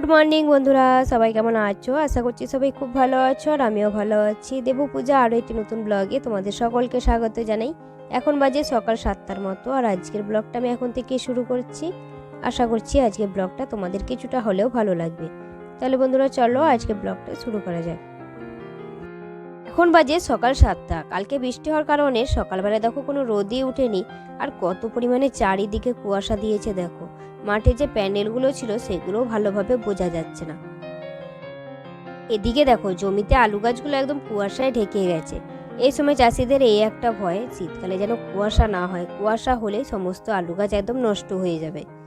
Good morning বন্ধুরা। সবাই কেমন আছো? আশা করছি সবাই খুব ভালো আছো আর আমিও ভালো আছি। দেবু পূজা আরও একটি নতুন ব্লগে তোমাদের সকলকে স্বাগত জানাই। এখন বাজে সকাল সাতটার মতো আর আজকের ব্লগটা আমি এখন থেকে শুরু করছি। আশা করছি আজকের ব্লগটা তোমাদের কিছুটা হলেও ভালো লাগবে। তাহলে বন্ধুরা চলো আজকে ব্লগটা শুরু করা যাক। এখন বাজে সকাল সাতটা। কালকে বৃষ্টি হওয়ার কারণে সকালবেলা দেখো কোনো রোদই ওঠেনি আর কত পরিমাণে চারিদিকে কুয়াশা দিয়েছে দেখো। মাঠে যে প্যান্ডেলগুলো ছিল সেগুলোও ভালোভাবে বোঝা যাচ্ছে না। এদিকে দেখো, জমিতে আলু গাছগুলো একদম কুয়াশায় ঢেকে গেছে। এই সময় চাষিদের এই একটা ভয়, শীতকালে যেন কুয়াশা না হয়। কুয়াশা হলে সমস্ত আলু গাছ একদম নষ্ট হয়ে যাবে।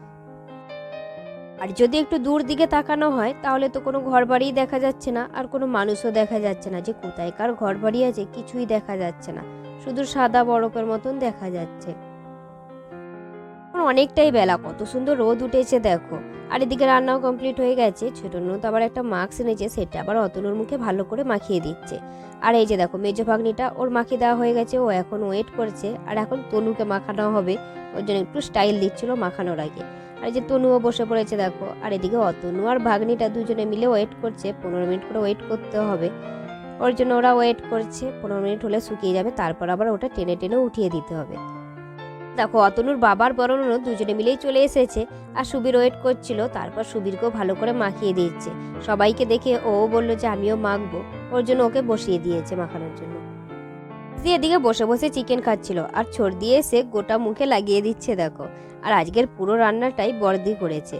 আর যদি একটু দূর দিকে তাকানো হয়, তাহলে তো কোনো ঘর বাড়িই দেখা যাচ্ছে না, আর কোনো মানুষও দেখা যাচ্ছে না যে কোথায় কার ঘর বাড়ি আছে, কিছুই দেখা যাচ্ছে না। শুধু সাদা বরফের মতন দেখা যাচ্ছে। অনেকটাই বেলা, কত সুন্দর রোদ উঠেছে, দেখো। আর এদিকে রান্নাও কমপ্লিট হয়ে গেছে ছোট তো আবার একটা মাস্ক এনেছে, সেটা আবার অতনুর মুখে ভালো করে মাখিয়ে দিচ্ছে। আর এই যে দেখো, মেজো ভাগ্নিটা, ওর মাখিয়ে দেওয়া হয়ে গেছে, ও এখন ওয়েট করছে, আর এখন তনুকে মাখানো হবে, ওর জন্য একটু স্টাইল দিচ্ছিল মাখানোর আগে। আর যে তনুও বসে পড়েছে, দেখো। আর এদিকে অতনু আর ভাগ্নিটা দুজনে মিলে ওয়েট করছে। পনেরো মিনিট করে ওয়েট করতে হবে। ওর জন্য ওরা ওয়েট করছে। পনেরো মিনিট হলে শুকিয়ে যাবে। তারপর আবার ওটা টেনে টেনে উঠিয়ে দিতে হবে। দেখো, অতনুর বাবার বরণও দুজনে মিলেই চলে এসেছে। আর সুবীর ওয়েট করছিল। তারপর সুবীরকেও ভালো করে মাখিয়ে দিচ্ছে সবাইকে দেখে ও বলল যে, আমিও মাখবো। ওর জন্য ওকে বসিয়ে দিয়েছে মাখানোর জন্য। দিয়ে এদিকে বসে বসে চিকেন খাচ্ছিল, আর ছোট দিয়ে সে গোটা মুখে লাগিয়ে দিচ্ছে দেখো। আর আজকের পুরো রান্নাটাই বর্দি করেছে।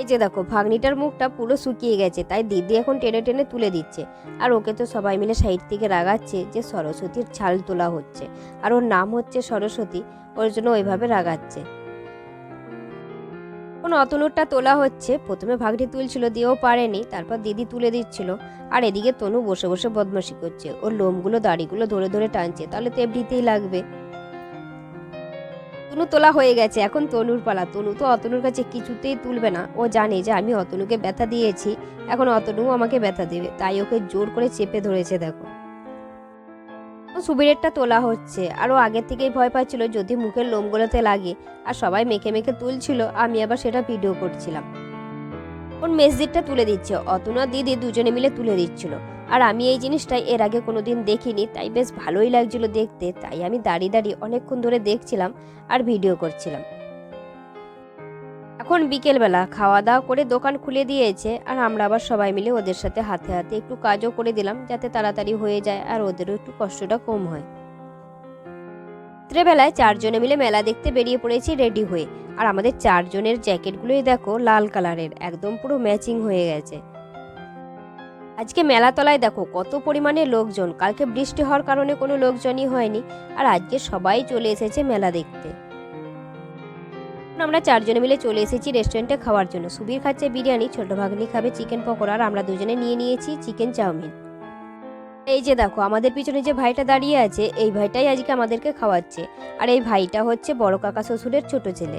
এই যে দেখো, ভাগ্নিটার মুখটা পুরো শুকিয়ে গেছে, তাই দিদি এখন টেনে টেনে তুলে দিচ্ছে। আর ওকে তো সবাই মিলে সাইড থেকে রাগাচ্ছে যে সরস্বতীর ছাল তোলা হচ্ছে। আর ওর নাম হচ্ছে সরস্বতী, ওর জন্য ওইভাবে রাগাচ্ছে। কোন অতনুরটা তোলা হচ্ছে। প্রথমে ভাগটি তুলছিল, দিয়েও পারেনি, তারপর দিদি তুলে দিচ্ছিল। আর এদিকে তনু বসে বসে বদমাশি করছে। ওর লোমগুলো, দাড়িগুলো ধরে ধরে টানছে। তাহলে তো এমনিতেই লাগবে। তনু তোলা হয়ে গেছে, এখন তনুর পালা। তনু তো অতনুর কাছে কিছুতেই তুলবে না। ও জানে যে আমি অতনুকে ব্যথা দিয়েছি। এখন অতনু আমাকে ব্যথা দেবে। তাই ওকে জোর করে চেপে ধরেছে, দেখো। সুবিরেরটা তোলা হচ্ছে। আরও ও আগের থেকেই ভয় পাচ্ছিল যদি মুখের লোমগুলোতে লাগে। আর সবাই মেখে মেখে তুলছিল, আমি আবার সেটা ভিডিও করছিলাম। ওর মেসজিদটা তুলে দিচ্ছে, অতনা দিদি দুজনে মিলে তুলে দিচ্ছিল। আর আমি এই জিনিসটাই এর আগে কোনো দিন দেখিনি, তাই বেশ ভালোই লাগছিল দেখতে। তাই আমি দাঁড়িয়ে দাঁড়িয়ে অনেকক্ষণ ধরে দেখছিলাম আর ভিডিও করছিলাম। এখন বিকেলবেলা খাওয়া দাওয়া করে দোকান খুলে দিয়েছে আর আমরা আবার সবাই মিলে ওদের সাথে হাতে হাতে একটু কাজও করে দিলাম যাতে তাড়াতাড়ি হয়ে যায় আর ওদেরও একটু কষ্টটা কম হয়। রাত্রেবেলায় চারজনে মিলে মেলা দেখতে বেরিয়ে পড়েছি রেডি হয়ে। আর আমাদের চারজনের জ্যাকেটগুলোই দেখো লাল কালারের, একদম পুরো ম্যাচিং হয়ে গেছে। আজকে মেলাতলায় দেখো কত পরিমাণে লোকজন, কালকে বৃষ্টি হওয়ার কারণে কোনো লোকজনই হয়নি। আর আজকে সবাই চলে এসেছে মেলা দেখতে। আমরা চারজনে মিলে চলে এসেছি রেস্টুরেন্টে খাওয়ার জন্য। সুবীর খাচ্ছে বিরিয়ানি, ছোট ভাগ্নি খাবে চিকেন পকোড়া, আর আমরা দুজনে নিয়ে নিয়েছি চিকেন চাউমিন। এই যে দেখো, আমাদের পিছনে যে ভাইটা দাঁড়িয়ে আছে, এই ভাইটাই আজকে আমাদেরকে খাওয়াচ্ছে। আর এই ভাইটা হচ্ছে বড় কাকা শ্বশুরের ছোট ছেলে।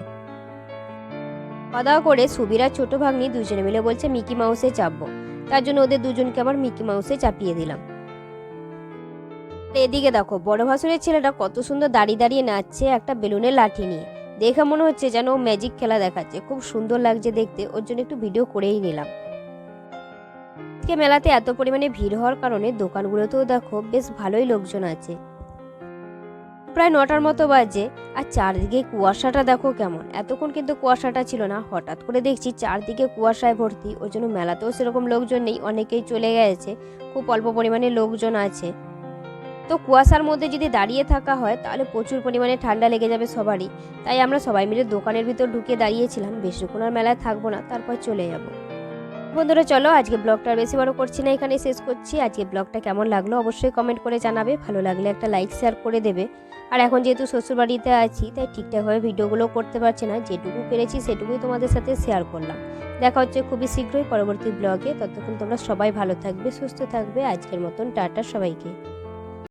খাওয়া দাওয়া করে সুবীর আর ছোট ভাগ্নি দুজনে মিলে বলছে, মিকি মাউসে চাপবো। তার জন্য ওদের দুজনকে আবার মিকি মাউসে চাপিয়ে দিলাম। এদিকে দেখো, বড় ভাসুরের ছেলেটা কত সুন্দর দাঁড়িয়ে দাঁড়িয়ে নাচছে একটা বেলুনের লাঠি নিয়ে। দেখে মনে হচ্ছে যেন ম্যাজিক খেলা দেখাচ্ছে। খুব সুন্দর লাগছে দেখতে। ওর জন্য একটু ভিডিও করেই নিলাম। আজকে মেলাতে এত পরিমাণে ভিড় হওয়ার কারণে দোকানগুলোতেও দেখো বেশ ভালোই লোকজন আছে। প্রায় নটার মতো বাজে আর চারদিকে কুয়াশাটা দেখো কেমন। এতক্ষণ কিন্তু কুয়াশাটা ছিল না। হঠাৎ করে দেখছি চারদিকে কুয়াশায় ভর্তি। ওই জন্য মেলাতেও সেরকম লোকজন নেই। অনেকেই চলে গেছে। খুব অল্প পরিমাণে লোকজন আছে। তো কুয়াশার মধ্যে যদি দাঁড়িয়ে থাকা হয়, তাহলে প্রচুর পরিমাণে ঠান্ডা লেগে যাবে সবারই। তাই আমরা সবাই মিলে দোকানের ভিতর ঢুকে দাঁড়িয়েছিলাম। বেশিক্ষণ আর মেলায় থাকব না, তারপর চলে যাব। বন্ধুরা, চলো, আজকে ব্লগটা আর বেশি বড় করছি না এখানে শেষ করছি। আজকে ব্লগটা কেমন লাগল অবশ্যই কমেন্ট করে জানাবে। ভালো লাগলে একটা লাইক, শেয়ার করে দেবে। আর এখন যেহেতু শ্বশুরবাড়িতে আছি, তাই ঠিকঠাকভাবে ভিডিওগুলো করতে পারছি না। যেটুকু পেরেছি, সেটুকুই তোমাদের সাথে শেয়ার করলাম। দেখা হচ্ছে খুবই শীঘ্রই পরবর্তী ব্লগে। ততক্ষণ তোমরা সবাই ভালো থাকবে, সুস্থ থাকবে। আজকের মতন, টাটা সবাইকে।